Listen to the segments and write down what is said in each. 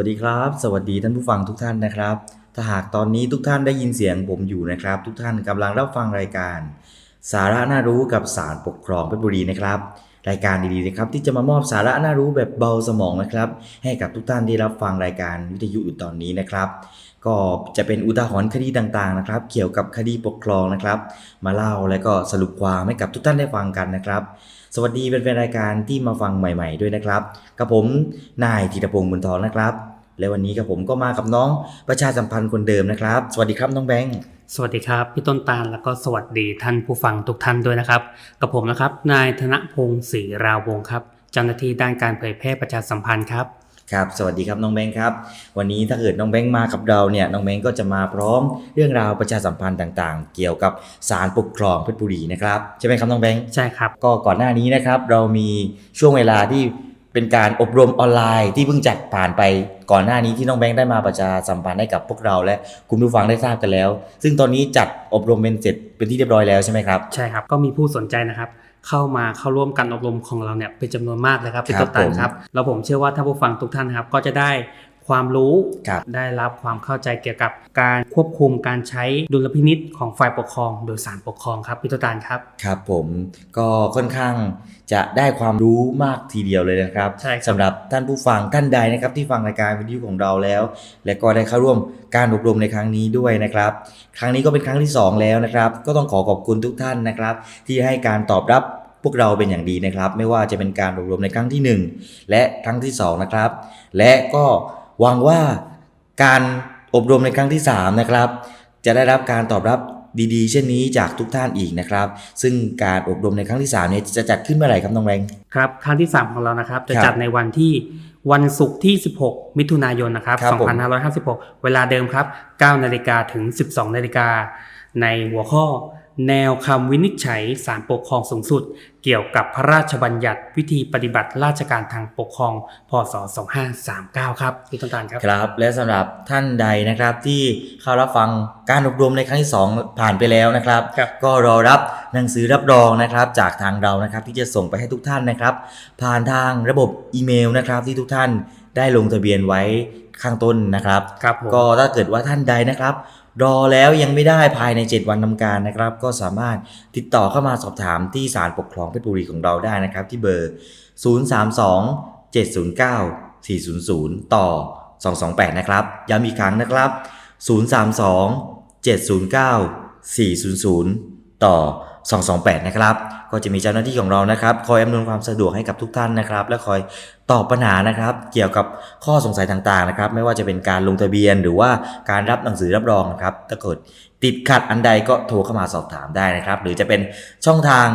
วัสดีครับ สวัสดีท่านผู้ฟังทุกท่านนะครับ ถ้าหากตอนนี้ทุกท่านได้ยินเสียงผมอยู่นะครับ ทุกท่านกำลังรับฟังรายการ สาระน่ารู้กับสารปกครองเพชรบุรีนะครับ รายการดีๆนะครับที่จะมามอบสาระน่ารู้แบบเบาสมองนะครับ ให้กับทุกท่านที่รับฟังรายการวิทยุอยู่ตอนนี้นะครับ ก็จะเป็นอุทาหรณ์คดีต่างๆนะครับ เกี่ยวกับคดีปกครองนะครับ มาเล่าและก็สรุปความให้กับทุกท่านได้ฟังกันนะครับ สวัสดีเป็นแฟนรายการที่มาฟังใหม่ ๆ ด้วยนะครับกับผมนายธีรพงศ์บุญทองนะครับ และวันนี้กับผมก็มากับน้องประชาสัมพันธ์คนเดิมนะครับ สวัสดีครับน้องแบงค์สวัสดีครับพี่ต้นตาลแล้วก็สวัสดีท่านผู้ฟังทุกท่านด้วยนะครับ กับผมนะครับ นายธนพงศ์ศรีราวงครับเจ้าหน้าที่ด้านการเผยแพร่ประชาสัมพันธ์ครับ ครับสวัสดีครับน้องแบงค์ครับวันนี้ถ้าเกิดน้องแบงค์มากับเราเนี่ยน้องแบงค์ก็จะมาพร้อมเรื่องราวประชาสัมพันธ์ต่างๆ เกี่ยวกับศาลปกครองเพชรบุรีนะครับใช่ไหมครับน้องแบงค์ใช่ครับก็ก่อนหน้านี้นะครับเรามีช่วงเวลาที่เป็นการอบรมออนไลน์ที่เพิ่งจัดผ่านไปก่อนหน้านี้ที่น้องแบงค์ได้มาประชาสัมพันธ์ให้กับพวกเราและคุณผู้ฟังได้ทราบกันแล้ว ซึ่งตอนนี้จัดอบรมเป็นเสร็จเป็นที่เรียบร้อยแล้วใช่ไหมครับใช่ครับก็มีผู้สนใจนะครับ เข้ามาเข้าร่วมการอบรมของเราเนี่ยเป็นจำนวนมากเลยครับพี่ครัต้บนตาลผมครับแล้วผมเชื่อว่าท่านผู้ฟังทุกท่านนะครับก็จะได้ ความรู้ครับได้รับความเข้าใจเกี่ยวกับการควบคุมการใช้ดุลพินิษของฝ่ายปกครอง โดยสารปกครองครับพี่ต้นตาลครับครับ ผมก็ค่อนข้างจะได้ความรู้มากทีเดียวเลยนะครับใช่ครับสำหรับท่านผู้ฟังท่านใดนะครับที่ฟังรายการวิทยุของเราแล้ว และก็ได้เข้าร่วมการอบรมในครั้งนี้ด้วยนะครับ ครั้งนี้ก็เป็นครั้งที่สองแล้วนะครับ ก็ต้องขอขอบคุณทุกท่านนะครับ ที่ให้การตอบรับพวกเราเป็นอย่างดีนะครับ ไม่ว่าจะเป็นการอบรมในครั้งที่หนึ่งและครั้งที่สองนะครับและก็ หวังว่าการอบรมในครั้งที่สามนะครับ จะได้รับการตอบรับดีๆ เช่นนี้จากทุกท่านอีกนะครับ ซึ่งการอบรมในครั้งที่3เนี่ยจะจัดขึ้นเมื่อไหร่ครับน้องแบงค์ครับ ครั้งที่ 3 ของเรานะครับ จะครับจัดในวันที่วันศุกร์ที่ 16 มิถุนายนนะครับครับผม2556 เวลาเดิมครับ 9 นาฬิกาถึง 12 นาฬิกาในหัวข้อ แนวคำวินิจฉัยศาลปกครองสูงสุด เกี่ยวกับพระราชบัญญัติวิธีปฏิบัติราชการทางปกครอง พศ 2539 ครับพี่ต้นตาลครับครับ และสำหรับท่านใดนะครับที่เข้ารับฟังการอบรมในครั้งที่ 2 ผ่านไปแล้วนะครับครับก็รอรับหนังสือรับรองนะครับ จากทางเรานะครับที่จะส่งไปให้ทุกท่านนะครับ ผ่านทางระบบอีเมลนะครับที่ทุกท่านได้ลงทะเบียนไว้ข้างต้นนะครับครับผมก็ถ้าเกิดว่าท่านใดนะครับ รอแล้วยังไม่ได้ภายใน 7 วันทำการนะครับ ก็สามารถติดต่อเข้ามาสอบถามที่ศาลปกครองเพชรบุรีของเราได้นะครับ ที่เบอร์ 032 709 400 ต่อ 228 นะครับ ย้ำอีกครั้งนะครับ 032 709 400 ต่อ 228 นะครับ ก็จะมีเจ้าหน้าที่ของเรานะครับ คอยอำนวยความสะดวกให้กับทุกท่านนะครับ และคอยตอบปัญหานะครับ เกี่ยวกับข้อสงสัยต่างๆนะครับ ไม่ว่าจะเป็นการลงทะเบียนหรือว่าการรับหนังสือรับรองนะครับ ถ้าเกิดติดขัดอันใดก็โทรเข้ามาสอบถามได้นะครับ หรือจะเป็นช่องทาง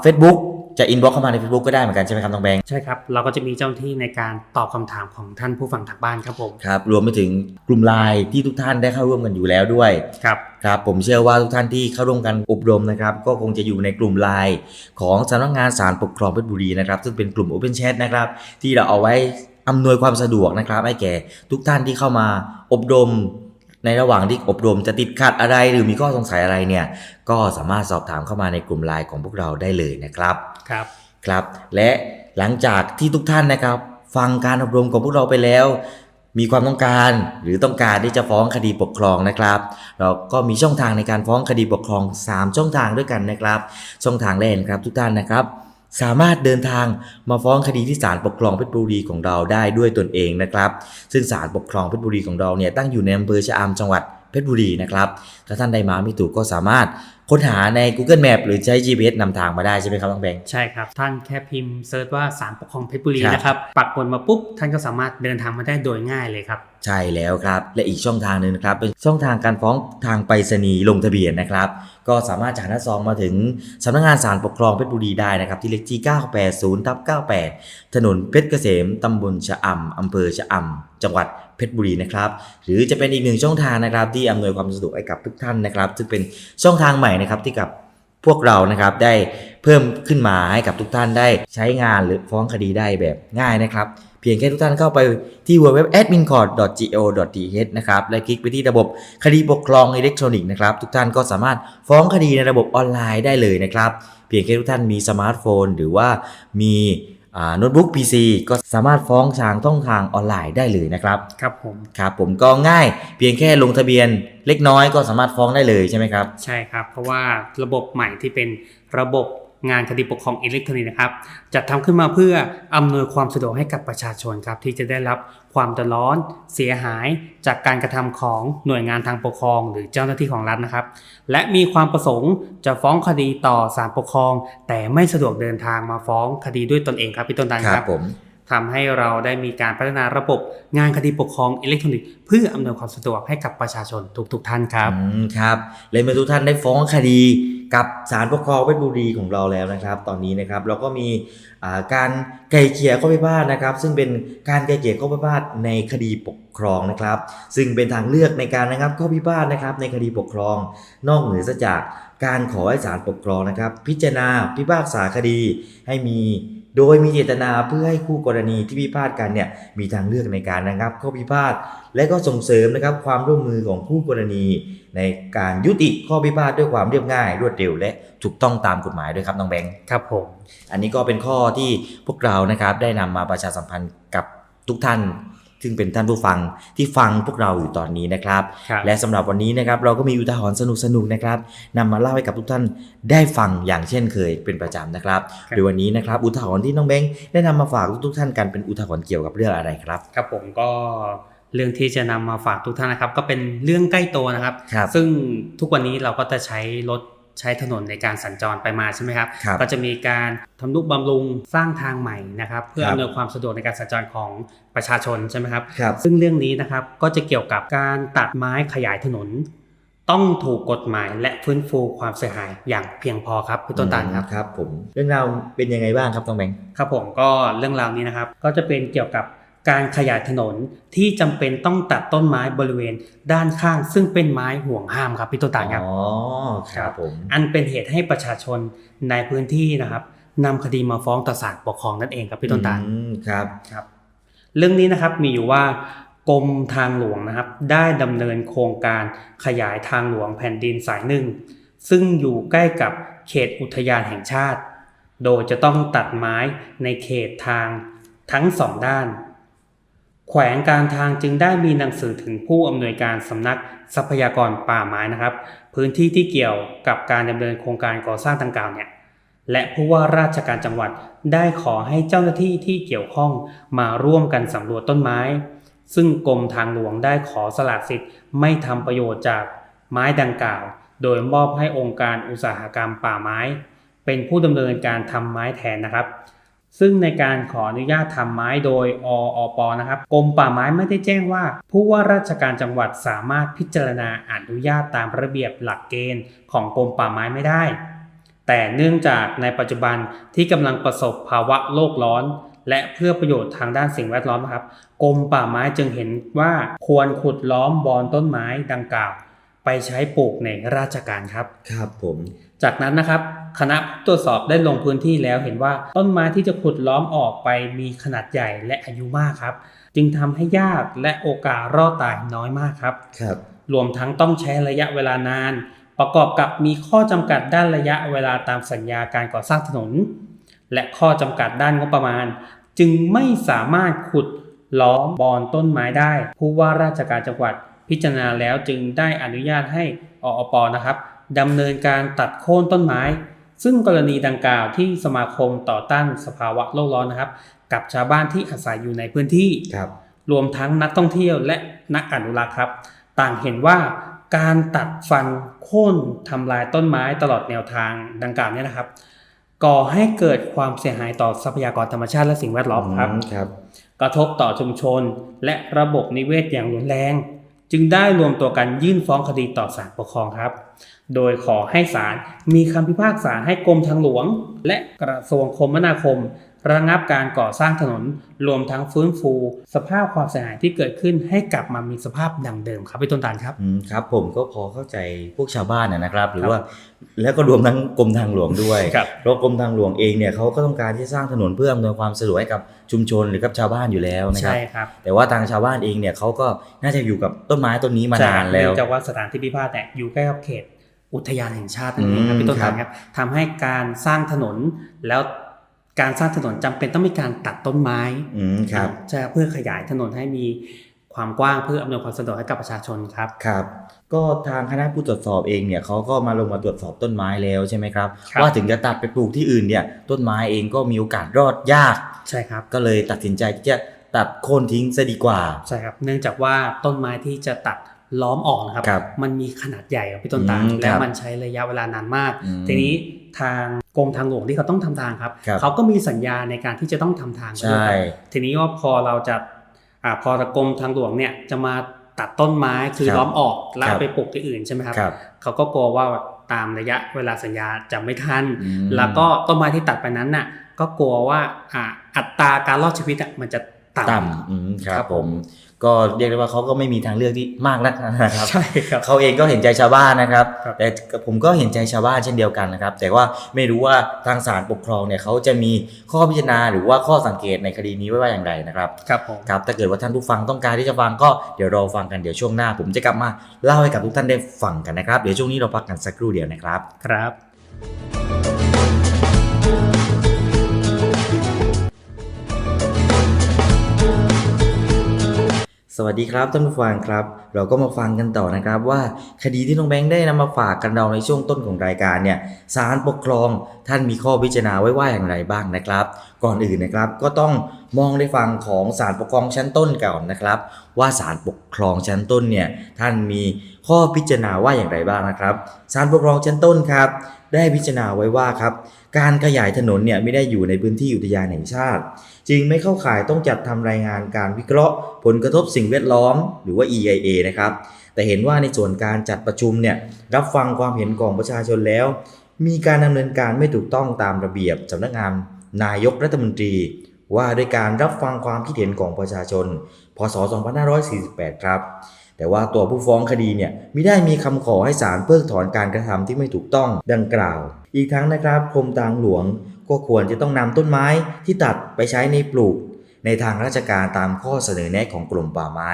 เฟซบุ๊ก จะอินบ็อกเข้ามาใน Facebook ก็ได้เหมือนกันใช่ไหมครับน้องแบงค์ใช่ครับ เราก็จะมีเจ้าหน้าที่ในการตอบคำถามของท่านผู้ฟังทางบ้านครับผมครับรวมไปถึงกลุ่มไลน์ที่ทุกท่านได้เข้าร่วมกันอยู่แล้วด้วย ครับ ครับผมเชื่อว่าทุกท่านที่เข้าร่วมกันอบรมนะครับ ก็คงจะอยู่ในกลุ่มไลน์ของสำนักงานศาลปกครองเพชรบุรีนะครับ ซึ่งเป็นกลุ่ม Open Chat นะครับ ที่เราเอาไว้อำนวยความสะดวกนะครับ ให้แก่ทุกท่านที่เข้ามาอบรม ในระหว่างที่อบรมจะติดขัดอะไรหรือมีข้อสงสัยอะไรเนี่ย ก็สามารถสอบถามเข้ามาในกลุ่มไลน์ของพวกเราได้เลยนะครับ ครับครับ และหลังจากที่ทุกท่านนะครับ ฟังการอบรมของพวกเราไปแล้ว มีความต้องการหรือต้องการที่จะฟ้องคดีปกครองนะครับ เราก็มีช่องทางในการฟ้องคดีปกครอง 3 ช่องทางด้วยกันนะครับ ช่องทางแรกครับทุกท่านนะครับสามารถเดินทางมาฟ้องคดีที่ศาลปกครองเพชรบุรีของเราได้ด้วยตนเองนะครับ ซึ่งศาลปกครองเพชรบุรีของเราเนี่ยตั้งอยู่ในอำเภอชะอำจังหวัด เพชรบุรีนะครับ ถ้าท่านใดมาไม่ถูกก็สามารถค้นหาใน Google Map หรือใช้ GPS นำทางมาได้ใช่ไหมครับน้องแบงค์ใช่ครับ ท่านแค่พิมพ์เซิร์ชว่าสารปกครองเพชรบุรีครับนะครับปักบนมาปุ๊บ ท่านก็สามารถเดินทางมาได้โดยง่ายเลยครับ ใช่แล้วครับ และอีกช่องทางหนึ่งนะครับ เป็นช่องทางการฟ้องทางไปรษณีย์ลงทะเบียนนะครับ ก็สามารถจ่ายหน้าซองมาถึงสำนักงานศาลปกครองเพชรบุรีได้นะครับ ที่เลขที่ 980ทับ98 ถนนเพชรเกษมตำบลชะอำอำเภอชะอำจังหวัด เพชรบุรีนะครับ หรือจะเป็นอีกหนึ่งช่องทางนะครับ ที่อำนวยความสะดวกให้กับทุกท่านนะครับ ซึ่งเป็นช่องทางใหม่นะครับที่กับพวกเรานะครับได้เพิ่มขึ้นมาให้กับทุกท่านได้ใช้งานหรือฟ้องคดีได้แบบง่ายนะครับ เพียงแค่ทุกท่านเข้าไปที่ www.admincourt.go.th นะครับและคลิกไปที่ระบบคดีปกครองอิเล็กทรอนิกส์นะครับทุกท่านก็สามารถฟ้องคดีในระบบออนไลน์ได้เลยนะครับ เพียงแค่ทุกท่านมีสมาร์ทโฟน หรือว่ามี โน้ตบุ๊ก PC ก็สามารถฟ้องทางช่องทางออนไลน์ได้เลยนะครับ ครับผมครับผมก็ง่ายเพียงแค่ลงทะเบียนเล็กน้อยก็สามารถฟ้องได้เลยใช่ไหมครับ ใช่ครับ เพราะว่าระบบใหม่ที่เป็นระบบ งานคดีปกครองอิเล็กทรอนิกส์นะครับจัดทำขึ้นมาเพื่ออำนวยความสะดวกให้กับประชาชนครับที่จะได้รับความเดือดร้อนเสียหายจากการกระทำของหน่วยงานทางปกครอง หรือเจ้าหน้าที่ของรัฐนะครับ และมีความประสงค์จะฟ้องคดีต่อศาลปกครอง แต่ไม่สะดวกเดินทางมาฟ้องคดีด้วยตนเองครับพี่ต้นตันครัรับบผม ทำให้เราได้มีการพัฒนาระบบงานคดีปกครองอิเล็กทรอนิกส์เพื่ออำนวยความสะดวกให้กับประชาชนทุกๆท่านครับอืมครับเลยเมื่อทุกท่านได้ฟ้องคดีกับศาลปกครองเพชรบุรีของเราแล้วนะครับ ตอนนี้นะครับเราก็มีการไกลเกลี่ยข้อพิพาทนะครับ ซึ่งเป็นการไกลเกลี่ยข้อพิพาทในคดีปกครองนะครับ ซึ่งเป็นทางเลือกในการนะครับข้อพิพาทนะครับในคดีปกครอง นอกเหนือจากการขอให้ศาลปกครองนะครับ พิจารณาพิพากษาคดีให้มี โดยมีเจตนาเพื่อให้คู่กรณีที่พิพาทกันเนี่ยมีทางเลือกในการระงับข้อพิพาทและก็ส่งเสริมนะครับความร่วมมือของคู่กรณี ในการยุติข้อพิพาทด้วยความเรียบง่าย รวดเร็ว และถูกต้องตามกฎหมายด้วยครับน้องแบงค์ครับผมอันนี้ก็เป็นข้อที่พวกเรานะครับได้นำมาประชาสัมพันธ์กับทุกท่าน ซึ่งเป็นท่านผู้ฟังที่ฟังพวกเราอยู่ตอนนี้นะครับครับและสำหรับวันนี้นะครับเราก็มีอุทาหรณ์สนุกๆนะครับนำมาเล่าให้กับทุกท่านได้ฟังอย่างเช่นเคยเป็นประจำนะครับครับโดยวันนี้นะครับอุทาหรณ์ที่น้องแบงค์ได้นำมาฝากทุกๆท่านกันเป็นอุทาหรณ์เกี่ยวกับเรื่องอะไรครับ ครับผมก็เรื่องที่จะนำมาฝากทุกท่านนะครับ ก็เป็นเรื่องใกล้ตัวนะครับครับซึ่งทุกวันนี้เราก็จะใช้รถ ใช้ถนนในการสัญจรไปมาใช่ไหมครับครับ ก็จะมีการทำนุบำรุงสร้างทางใหม่นะครับ เพื่อครับอำนวยความสะดวกในการสัญจรของประชาชนใช่ไหมครับครับ ซึ่งเรื่องนี้นะครับก็จะเกี่ยวกับการตัดไม้ขยายถนน ต้องถูกกฎหมายและฟื้นฟูความเสียหายอย่างเพียงพอครับพี่ต้นตาลครับครับผมเรื่องราวเป็นยังไงบ้างครับน้องแบงค์ครับผมก็เรื่องราวนี้นะครับก็จะเป็นเกี่ยวกับ การขยายถนนที่จำเป็นต้องตัดต้นไม้บริเวณด้านข้าง ซึ่งเป็นไม้ห่วงห้ามครับพี่ต้นตาลครับอ๋อครับผมอันเป็นเหตุให้ประชาชนในพื้นที่นะครับนำคดีมาฟ้องต่อศาลปกครองนั่นเองครับพี่ต้นตาลอืมครับครับ เรื่องนี้นะครับมีอยู่ว่ากรมทางหลวงนะครับ ได้ดำเนินโครงการขยายทางหลวงแผ่นดินสายหนึ่ง ซึ่งอยู่ใกล้กับเขตอุทยานแห่งชาติ โดยจะต้องตัดไม้ในเขตทางทั้งสองด้าน แขวงการทางจึงได้มีหนังสือถึงผู้อำนวยการสำนักทรัพยากรป่าไม้นะครับ พื้นที่ที่เกี่ยวกับการดำเนินโครงการก่อสร้างดังกล่าวเนี่ยและผู้ว่าราชการจังหวัดได้ขอให้เจ้าหน้าที่ที่เกี่ยวข้องมาร่วมกันสำรวจต้นไม้ ซึ่งกรมทางหลวงได้ขอสละสิทธิ์ไม่ทำประโยชน์จากไม้ดังกล่าว โดยมอบให้องค์การอุตสาหกรรมป่าไม้ เป็นผู้ดำเนินการทำไม้แทนนะครับ ซึ่งในการขออนุญาตทำไม้โดยออปนะครับกรมป่าไม้ไม่ได้แจ้งว่า ผู้ว่าราชการจังหวัดสามารถพิจารณาอนุญาตตามระเบียบหลักเกณฑ์ของกรมป่าไม้ไม่ได้ แต่เนื่องจากในปัจจุบันที่กำลังประสบภาวะโลกร้อน และเพื่อประโยชน์ทางด้านสิ่งแวดล้อมครับกรมป่าไม้จึงเห็นว่าควรขุดล้อมบอนต้นไม้ดังกล่าว ไปใช้ปลูกในราชการครับ ครับผม จากนั้นนะครับคณะผู้ตรวจสอบได้ลงพื้นที่แล้วเห็นว่าต้นไม้ที่จะขุดล้อมออกไปมีขนาดใหญ่และอายุมากครับ จึงทำให้ยากและโอกาสรอดตายน้อยมากครับครับ รวมทั้งต้องใช้ระยะเวลานาน ประกอบกับมีข้อจำกัดด้านระยะเวลาตามสัญญาการก่อสร้างถนน และข้อจำกัดด้านงบประมาณ จึงไม่สามารถขุดล้อมบอนต้นไม้ได้ ผู้ว่าราชการจังหวัดพิจารณาแล้วจึงได้อนุญาตให้ออปนะครับ ดำเนินการตัดโค่นต้นไม้ ซึ่งกรณีดังกล่าวที่สมาคมต่อต้านสภาวะโลกร้อนนะครับ กับชาวบ้านที่อาศัยอยู่ในพื้นที่ครับรวมทั้งนักท่องเที่ยวและนักอนุรักษ์ครับ ต่างเห็นว่าการตัดฟันโค่นทำลายต้นไม้ตลอดแนวทางดังกล่าวเนี่ยนะครับ ก่อให้เกิดความเสียหายต่อทรัพยากรธรรมชาติและสิ่งแวดล้อมครับครับกระทบต่อชุมชน และระบบนิเวศอย่างรุนแรง จึงได้รวมตัวกันยื่นฟ้องคดีต่อศาลปกครองครับ โดยขอให้ศาลมีคำพิพากษาให้กรมทางหลวง และกระทรวงคมนาคม ระงับการก่อสร้างถนนรวมทั้งฟื้นฟู สภาพความเสียหายที่เกิดขึ้นให้กลับมามีสภาพดังเดิมครับพี่ต้นตาลครับอืมครับผมก็พอเข้าใจพวกชาวบ้านนะนะครับ หรือครับว่าแล้วก็รวมทั้งกรมทางหลวงด้วยครับเพราะกรมทางหลวงเองเนี่ยเขาก็ต้องการที่สร้างถนนเพื่ออำนวยความสะดวกให้กับชุมชนหรือกับชาวบ้านอยู่แล้วนะครัใช่บครับแต่ว่าทางชาวบ้านเองเนี่ยเขาก็น่าจะอยู่กับต้นไม้ต้นนี้มานานแล้วเนื่องจากว่าสถานที่พิพาทเนี่ยอยู่ใกล้กับเขตอุทยานแห่งชาตินั่นเองครับอืมพี่ต้นครัทาบนครับทำให้การสร้างถนนแล้ว การสร้างถนนจำเป็นต้องมีการตัดต้นไม้อืมครับใช่เพื่อขยายถนนให้มีความกว้างเพื่ออำนวยความสะดวกให้กับประชาชนครับครับ ก็ทางคณะผู้ตรวจสอบเองเนี่ยเขาก็มาลงมาตรวจสอบต้นไม้แล้วใช่ไหมครับครับว่าถึงจะตัดไปปลูกที่อื่นเนี่ยต้นไม้เองก็มีโอกาสรอดยากใช่ครับ ก็เลยตัดสินใจที่จะตัดโค่นทิ้งซะดีกว่าใช่ครับเนื่องจากว่าต้นไม้ที่จะตัดล้อมออกนะครับครับมันมีขนาดใหญ่ครับพี่ต้นตาลอืมและครับมันใช้ระยะเวลานานมากอืมทีนี้ ทางกรมทางหลวงที่เขาต้องทำทางครับครับ เขาก็มีสัญญาในการที่จะต้องทำทางด้วยใช่ครับทีนี้ว่าพอเราจะอ่าพอกรมทางหลวงเนี่ยจะมาตัดต้นไม้คือครับล้อมออกแล้วครับเอาไปปลูกที่อื่นใช่ไหมครับครับ เขาก็กลัวว่าตามระยะเวลาสัญญาจะไม่ทันอืมแล้วก็ต้นไม้ที่ตัดไปนั้นน่ะก็กลัวว่าอ่าอัตราการรอดชีวิตอะมันจะต่ำต่ำอืมคครัรับบผผมม ก็เรียกได้ว่าเขาก็ไม่มีทางเลือกที่มากนักนะครับใช่ครับเขาเองก็เห็นใจชาวบ้านนะครับครับ แต่ผมก็เห็นใจชาวบ้านเช่นเดียวกันนะครับ แต่ว่าไม่รู้ว่าทางศาลปกครองเนี่ยเขาจะมีข้อพิจารณาหรือว่าข้อสังเกตในคดีนี้ไว้ว่าอย่างไรนะครับครับผมครับถ้าเกิดว่าท่านผู้ฟังต้องการที่จะฟังก็เดี๋ยวเราฟังกันเดี๋ยวช่วงหน้า ผมจะกลับมาเล่าให้กับทุกท่านได้ฟังกันนะครับ เดี๋ยวช่วงนี้เราพักกันสักครู่เดียวนะครับครับ สวัสดีครับท่านผู้ฟังครับ เราก็มาฟังกันต่อนะครับว่าคดีที่น้องแบงค์ได้นำมาฝากกันเราในช่วงต้นของรายการเนี่ยศาลปกครองท่านมีข้อพิจารณาไว้ว่าอย่างไรบ้างนะครับ ก่อนอื่นนะครับก็ต้องมองในฝั่งของศาลปกครองชั้นต้นก่อนนะครับ ว่าศาลปกครองชั้นต้นเนี่ยท่านมี ข้อพิจารณาว่าอย่างไรบ้างนะครับศาลปกครองชั้นต้นครับ ได้พิจารณาไว้ว่าครับ การขยายถนนเนี่ยไม่ได้อยู่ในพื้นที่อุทยานแห่งชาติ จึงไม่เข้าข่ายต้องจัดทำรายงานการวิเคราะห์ ผลกระทบสิ่งแวดล้อม หรือว่า EIA นะครับ แต่เห็นว่าในส่วนการจัดประชุมเนี่ยรับฟังความเห็นของประชาชนแล้ว มีการดำเนินการไม่ถูกต้องตามระเบียบสำนักงานนายกรัฐมนตรี ว่าด้วยการรับฟังความคิดเห็นของประชาชน พศ 2548 ครับ แต่ว่าตัวผู้ฟ้องคดีเนี่ยมิได้มีคำขอให้ศาลเพิกถอนการกระทำที่ไม่ถูกต้องดังกล่าว อีกทั้งนะครับกรมทางหลวงก็ควรจะต้องนำต้นไม้ที่ตัดไปใช้ในปลูก ในทางราชการตามข้อเสนอแนะของกรมป่าไม้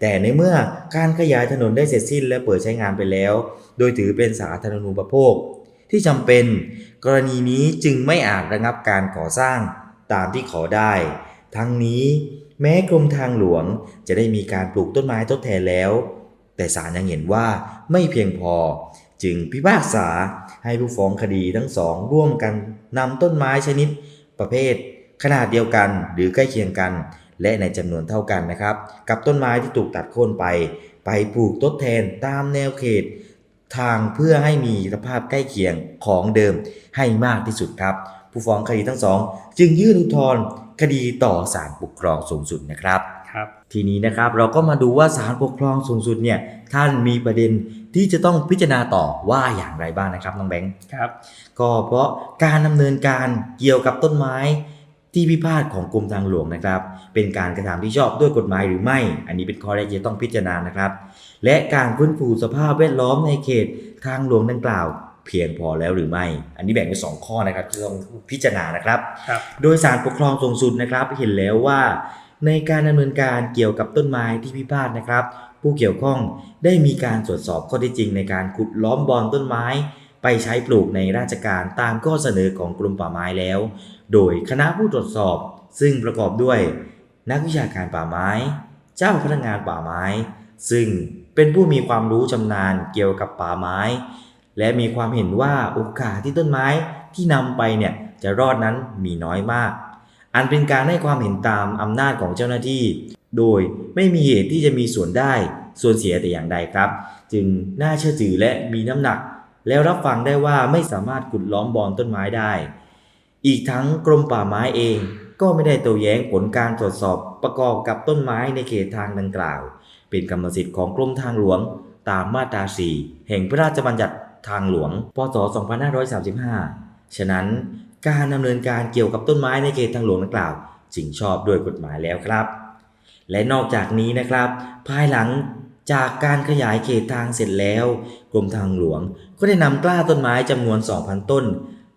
แต่ในเมื่อการขยายถนนได้เสร็จสิ้นและเปิดใช้งานไปแล้ว โดยถือเป็นสาธารณูปโภค ที่จำเป็น กรณีนี้จึงไม่อาจระงับการก่อสร้างตามที่ขอได้ ทั้งนี้ แม้กรมทางหลวงจะได้มีการปลูกต้นไม้ทดแทนแล้ว แต่ศาลยังเห็นว่าไม่เพียงพอ จึงพิพากษาให้ผู้ฟ้องคดีทั้งสองร่วมกันนำต้นไม้ชนิด ประเภท ขนาดเดียวกันหรือใกล้เคียงกัน และในจำนวนเท่ากันนะครับ กับต้นไม้ที่ถูกตัดโค่นไป ไปปลูกทดแทนตามแนวเขต ทางเพื่อให้มีสภาพใกล้เคียงของเดิมให้มากที่สุดครับ ผู้ฟ้องคดีทั้งสอง จึงยื่นอุทธรณ์ คดีต่อศาลปกครองสูงสุดนะครับครับ ทีนี้นะครับเราก็มาดูว่าศาลปกครองสูงสุดเนี่ยท่านมีประเด็นที่จะต้องพิจารณาต่อว่าอย่างไรบ้างนะครับน้องแบงค์ครับ ก็เพราะการดำเนินการเกี่ยวกับต้นไม้ที่พิพาทของกรมทางหลวงนะครับ เป็นการกระทำที่ชอบด้วยกฎหมายหรือไม่ อันนี้เป็นข้อแรกที่จะต้องพิจารณานะครับ และการฟื้นฟูสภาพแวดล้อมในเขตทางหลวงดังกล่าว เพียงพอแล้วหรือไม่ อันนี้แบ่งเป็นสองข้อนะครับที่ต้องพิจารณานะครับครับโดยสารปกครองสูงสุดนะครับ เห็นแล้วว่า ในการดำเนินการเกี่ยวกับต้นไม้ที่พิพาทนะครับ ผู้เกี่ยวข้องได้มีการตรวจสอบข้อเท็จจริงในการขุดล้อมบอนต้นไม้ ไปใช้ปลูกในราชการตามข้อเสนอของกรมป่าไม้แล้ว โดยคณะผู้ตรวจสอบ ซึ่งประกอบด้วย นักวิชาการป่าไม้ เจ้าพนักงานป่าไม้ ซึ่งเป็นผู้มีความรู้ชำนาญเกี่ยวกับป่าไม้ และมีความเห็นว่าโอกาสที่ต้นไม้ที่นำไปเนี่ยจะรอดนั้นมีน้อยมาก อันเป็นการให้ความเห็นตามอำนาจของเจ้าหน้าที่ โดยไม่มีเหตุที่จะมีส่วนได้ ส่วนเสียแต่อย่างใดครับ จึงน่าเชื่อถือและมีน้ำหนัก แล้วรับฟังได้ว่าไม่สามารถขุดล้อมบอนต้นไม้ได้ อีกทั้งกรมป่าไม้เองก็ไม่ได้โต้แย้งผลการตรวจสอบประกอบกับต้นไม้ในเขตทางดังกล่าว เป็นกรรมสิทธิ์ของกรมทางหลวง ตามมาตรา 4 แห่งพระราชบัญญัติ ทางหลวง พศ 2535 ฉะนั้นการดำเนินการเกี่ยวกับต้นไม้ในเขตทางหลวงดังกล่าวจึงชอบด้วยกฎหมายแล้วครับ และนอกจากนี้นะครับ ภายหลังจากการขยายเขตทางเสร็จแล้ว กรมทางหลวงก็ได้นำกล้าต้นไม้จำนวน 2,000 ต้น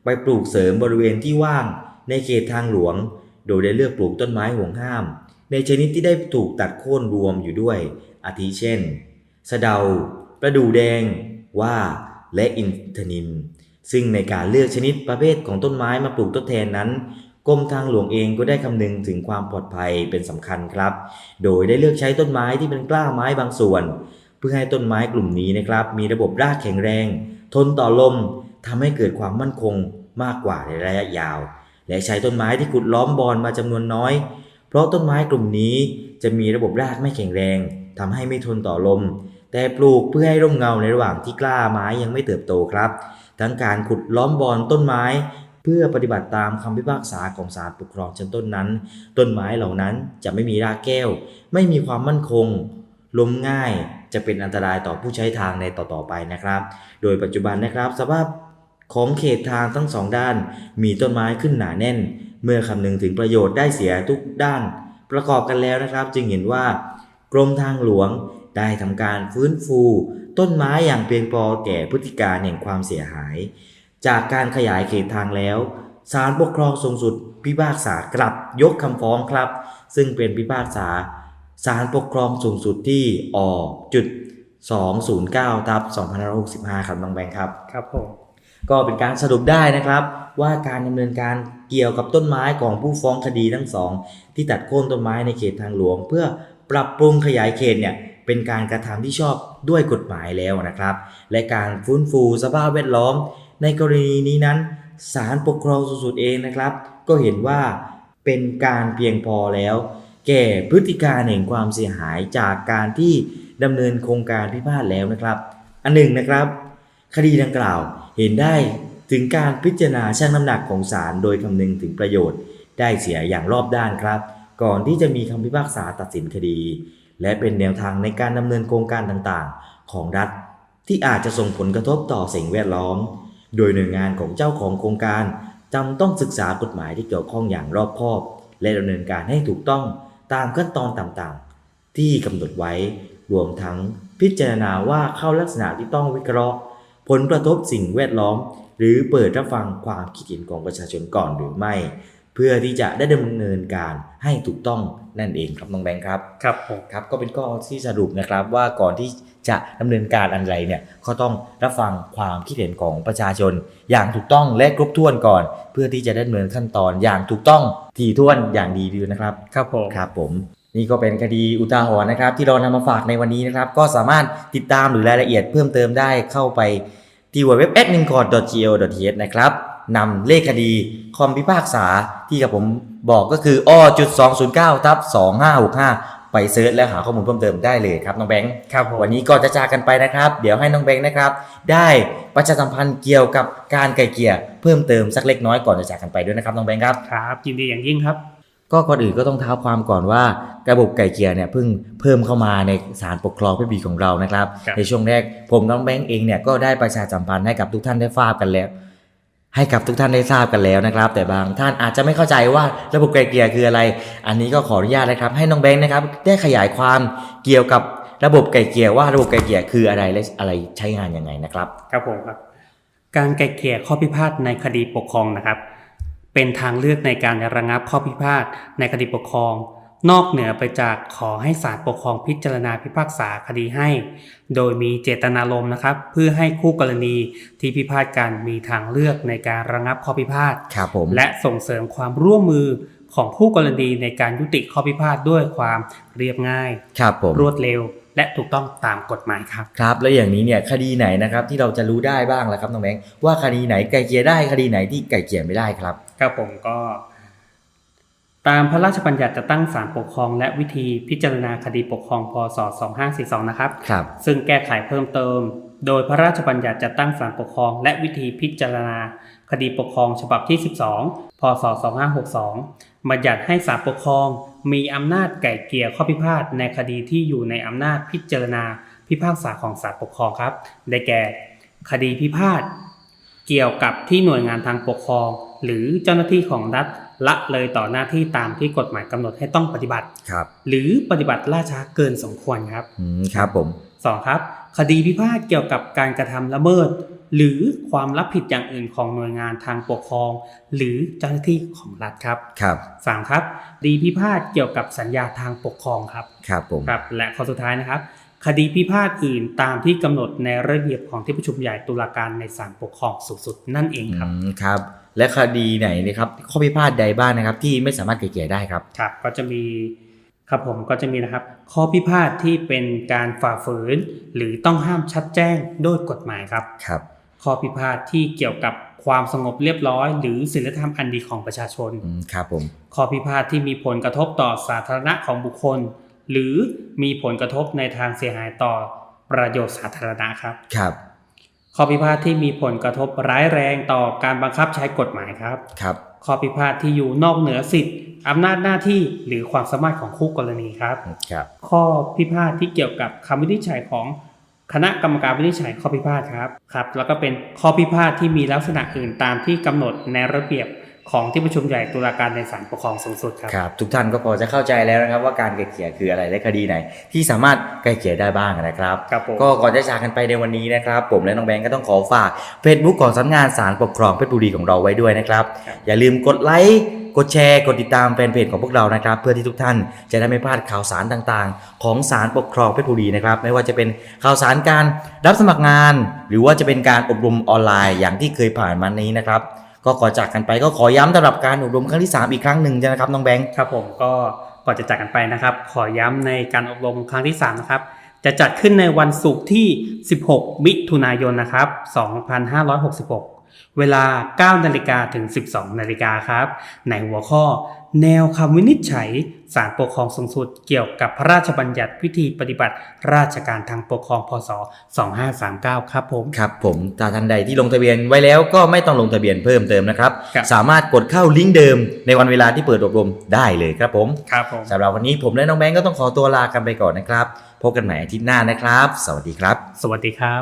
ไปปลูกเสริมบริเวณที่ว่างในเขตทางหลวง โดยได้เลือกปลูกต้นไม้ห่วงห้าม ในชนิดที่ได้ถูกตัดโค่นรวมอยู่ด้วย อาทิเช่น สะเดา ประดู่แดง ว่า และอินทนิน ซึ่งในการเลือกชนิดประเภทของต้นไม้มาปลูกทดแทนนั้นกรมทางหลวงเองก็ได้คำนึงถึงความปลอดภัยเป็นสำคัญครับ โดยได้เลือกใช้ต้นไม้ที่เป็นกล้าไม้บางส่วน เพื่อให้ต้นไม้กลุ่มนี้นะครับ มีระบบรากแข็งแรง ทนต่อลมทำให้เกิดความมั่นคงมากกว่าในระยะยาว และใช้ต้นไม้ที่ขุดล้อมบอนมาจำนวนน้อย เพราะต้นไม้กลุ่มนี้จะมีระบบรากไม่แข็งแรงทำให้ไม่ทนต่อลม แต่ปลูกเพื่อให้ร่มเงาในระหว่างที่กล้าไม้ยังไม่เติบโตครับ ทั้งการขุดล้อมบอนต้นไม้ เพื่อปฏิบัติตามคำพิพากษาของศาลปกครองชั้นต้นนั้น ต้นไม้เหล่านั้นจะไม่มีรากแก้ว ไม่มีความมั่นคง ล้มง่ายจะเป็นอันตรายต่อผู้ใช้ทางในต่อๆไปนะครับ โดยปัจจุบันนะครับสภาพของเขตทางทั้งสองด้าน มีต้นไม้ขึ้นหนาแน่น เมื่อคำนึงถึงประโยชน์ได้เสียทุกด้าน ประกอบกันแล้วนะครับ จึงเห็นว่ากรมทางหลวง ได้ทำการฟื้นฟู ต้นไม้อย่างเพียงพอแก่พฤติการแห่งความเสียหาย จากการขยายเขตทางแล้วศาลปกครองสูงสุดพิพากษากลับยกคำฟ้องครับ ซึ่งเป็นพิพากษาศาลปกครองสูงสุดที่อจุด209ทับ2565 ครับน้องแบงค์ครับครับผมก็เป็นการสรุปได้นะครับ ว่าการดำเนินการเกี่ยวกับต้นไม้ของผู้ฟ้องคดีทั้งสอง ที่ตัดโค่นต้นไม้ในเขตทางหลวง เพื่อปรับปรุงขยายเขตเนี่ย เป็นการกระทำที่ชอบด้วยกฎหมายแล้วนะครับ และการฟื้นฟูสภาพแวดล้อม ในกรณีนี้นั้นศาลปกครองสูงสุดเองนะครับ ก็เห็นว่าเป็นการเพียงพอแล้ว แก่พฤติการแห่งความเสียหายจากการที่ดำเนินโครงการพิพาทแล้วนะครับ อันหนึ่งนะครับ คดีดังกล่าวเห็นได้ถึงการพิจารณาชั่งน้ำหนักของศาลโดยคำนึงถึงประโยชน์ ได้เสียอย่างรอบด้านครับ ก่อนที่จะมีคำพิพากษาตัดสินคดี และเป็นแนวทางในการดำเนินโครงการต่างๆ ของรัฐ ที่อาจจะส่งผลกระทบต่อสิ่งแวดล้อม โดยหน่วยงานของเจ้าของโครงการจำต้องศึกษากฎหมายที่เกี่ยวข้องอย่างรอบคอบ และดำเนินการให้ถูกต้องตามขั้นตอนต่างๆ ที่กำหนดไว้ รวมทั้งพิจารณาว่าเข้าลักษณะที่ต้องวิเคราะห์ ผลกระทบสิ่งแวดล้อม หรือเปิดรับฟังความคิดเห็นของประชาชนก่อนหรือไม่ เพื่อที่จะได้ดำเนินการให้ถูกต้องนั่นเองครับน้องแบงค์ครับครับผมครับก็เป็นข้อที่สรุปนะครับว่าก่อนที่จะดำเนินการอะไรเนี่ยก็ต้องรับฟังความคิดเห็นของประชาชน อย่างถูกต้องและครบถ้วนก่อน เพื่อที่จะได้ดำเนินขั้นตอนอย่างถูกต้องถี่ถ้วนอย่างดีดีนะครับครับผมครับผมนี่ก็เป็นคดีอุทาหรณ์นะครับ ที่เรานำมาฝากในวันนี้นะครับ ก็สามารถติดตามหรือรายละเอียดเพิ่มเติมได้เข้าไปที่ w w w a d n i n c o r g o t h นะครับ นำเลขคดีคอมพิพากษาที่กับผมบอกก็คืออจุด209ทับ2565ไปเซิร์ชแล้วหาข้อมูลเพิ่มเติมได้เลยครับน้องแบงค์ครับผมวันนี้ก็จะจากกันไปนะครับ เดี๋ยวให้น้องแบงค์นะครับ ได้ประชาสัมพันธ์เกี่ยวกับการไกลเกลี่ยเพิ่มเติมสักเล็กน้อยก่อนจะจากกันไปด้วยนะครับน้องแบงค์ครับครับยินดีอย่างยิ่งครับ ก็ก่อนอื่นก็ต้องเท้าความก่อนว่าระบบไก่เกลียเนี่ยเพิ่งเพิ่มเข้ามาในศาลปกครองเพชรบุรีของเรานะครับครับ ในช่วงแรกผมน้องแบงค์เองเนี่ยก็ได้ประชาสัมพันธ์ให้กับทุกท่านได้ทราบกันแล้ว ให้กับทุกท่านได้ทราบกันแล้วนะครับ แต่บางท่านอาจจะไม่เข้าใจว่าระบบไก่เกลียคืออะไร อันนี้ก็ขออนุญาตนะครับ ให้น้องแบงค์นะครับ ได้ขยายความเกี่ยวกับระบบไก่เกลียว่าระบบไก่เกลียคืออะไรและอะไรใช้งานยังไงนะครับ ครับผมครับ การไกลเกลี่ยข้อพิพาทในคดีปกครองนะครับ เป็นทางเลือกในการระงับข้อพิพาทในคดีปกครอง นอกเหนือไปจากขอให้ศาลปกครองพิจารณาพิพากษาคดีให้ โดยมีเจตนารมณ์นะครับ เพื่อให้คู่กรณีที่พิพาทกันมีทางเลือกในการระงับข้อพิพาทครับผมและส่งเสริมความร่วมมือของคู่กรณีในการยุติข้อพิพาทด้วยความเรียบง่ายครับผมรวดเร็ว และถูกต้องตามกฎหมายครับครับ แล้วอย่างนี้เนี่ยคดีไหนนะครับที่เราจะรู้ได้บ้างล่ะครับน้องแบงค์ว่าคดีไหนไก่เกลียได้คดีไหนที่ไก่เกลียไม่ได้ครับครับผมก็ ตามพระราชบัญญัติจะตั้งศาลปกครอง และวิธีพิจารณาคดีปกครองพศ 2542 นะครับ ครับ ซึ่งแก้ไขเพิ่มเติม โดยพระราชบัญญัติจะตั้งศาลปกครอง และวิธีพิจารณาคดีปกครองฉบับที่ 12 พศ 2562 บัญญัติให้ศาลปกครอง มีอำนาจไก่เกลี่ยข้อพิพาทในคดีที่อยู่ในอำนาจพิจารณาพิพากษาของศาลปกครองครับ ได้แก่ คดีพิพาทเกี่ยวกับที่หน่วยงานทางปกครอง หรือเจ้าหน้าที่ของรัฐ ละเลยต่อหน้าที่ตามที่กฎหมายกำหนดให้ต้องปฏิบัติครับ หรือปฏิบัติล่าช้าเกินสมควรครับอืมครับผมสองครับ คดีพิพาทเกี่ยวกับการกระทำละเมิด หรือความรับผิดอย่างอื่นของหน่วยงานทางปกครอง หรือเจ้าหน้าที่ของรัฐครับครับสามครับคดีพิพาทเกี่ยวกับสัญญาทางปกครองครับครับผมครับและข้อสุดท้ายนะครับ คดีพิพาทอื่นตามที่กำหนดในระเบียบของที่ประชุมใหญ่ตุลาการในศาลปกครองสูงสุดนั่นเองครับอืมครับ และคดีไหนนะครับข้อพิพาทใดบ้างนะครับ ที่ไม่สามารถไกล่เกลี่ยได้ครับครับ ก็จะมีครับผมก็จะมีนะครับ ข้อพิพาทที่เป็นการฝ่าฝืน หรือต้องห้ามชัดแจ้งโดยกฎหมายครับครับ ข้อพิพาทที่เกี่ยวกับความสงบเรียบร้อย หรือศีลธรรมอันดีของประชาชนอืมครับผมข้อพิพาทที่มีผลกระทบต่อสาธารณะของบุคคล หรือมีผลกระทบในทางเสียหายต่อประโยชน์สาธารณะครับครับ ข้อพิพาทที่มีผลกระทบร้ายแรงต่อการบังคับใช้กฎหมายครับ ครับ ข้อพิพาทที่อยู่นอกเหนือสิทธิ์อำนาจหน้าที่หรือความสามารถของคู่กรณีครับ ครับ ข้อพิพาทที่เกี่ยวกับคำวินิจฉัยของคณะกรรมการวินิจฉัยข้อพิพาทครับ ครับ แล้วก็เป็นข้อพิพาทที่มีลักษณะอื่นตามที่กำหนดในระเบียบ ของที่ประชุมใหญ่ตุลาการในศาลปกครองสูงสุดครับครับทุกท่านก็พอจะเข้าใจแล้วนะครับ ว่าการไกล่เกลี่ยคืออะไรและคดีไหน ที่สามารถไกล่เกลี่ยได้บ้างนะครับครับผมก็ก่อนจะจากกันไปในวันนี้นะครับ ผมและน้องแบงก์ก็ต้องขอฝาก Facebook ของสำนักงานศาลปกครองเพชรบุรีของเราไว้ด้วยนะครับครับอย่าลืมกดไลค์กดแชร์ กดติดตามแฟนเพจของพวกเรานะครับ เพื่อที่ทุกท่านจะได้ไม่พลาดข่าวสารต่างๆ ของศาลปกครองเพชรบุรีนะครับ ไม่ว่าจะเป็นข่าวสารการรับสมัครงาน หรือว่าจะเป็นการอบรมออนไลน์อย่างที่เคยผ่านมานี้นะครับ ก็ขอจากกันไปก็ขอย้ำสำหรับการอบรมครั้งที่ 3 อีกครั้งหนึ่งนะครับน้องแบงค์ครับผมก็ก่อนจะจากกันไปนะครับ ขอย้ำในการอบรมครั้งที่ 3 นะครับ จะจัดขึ้นในวันศุกร์ที่ 16 มิถุนายนนะครับ 2566 เวลา 9 นาฬิกาถึง 12 นาฬิกาครับ ในหัวข้อ แนวคำวินิจฉัยศาลปกครองสูงสุดเกี่ยวกับพระราชบัญญัติวิธีปฏิบัติ ราชการทางปกครองพศ 2539 ครับผมครับผมถ้าท่านใดที่ลงทะเบียนไว้แล้วก็ไม่ต้องลงทะเบียนเพิ่มเติมนะครับครับ สามารถกดเข้าลิงก์เดิมในวันเวลาที่เปิดอบรมได้เลยครับผมครับผมสำหรับวันนี้ผมและน้องแบงก์ก็ต้องขอตัวลากันไปก่อนนะครับพบกันใหม่อาทิตย์หน้านะครับ สวัสดีครับ สวัสดีครับ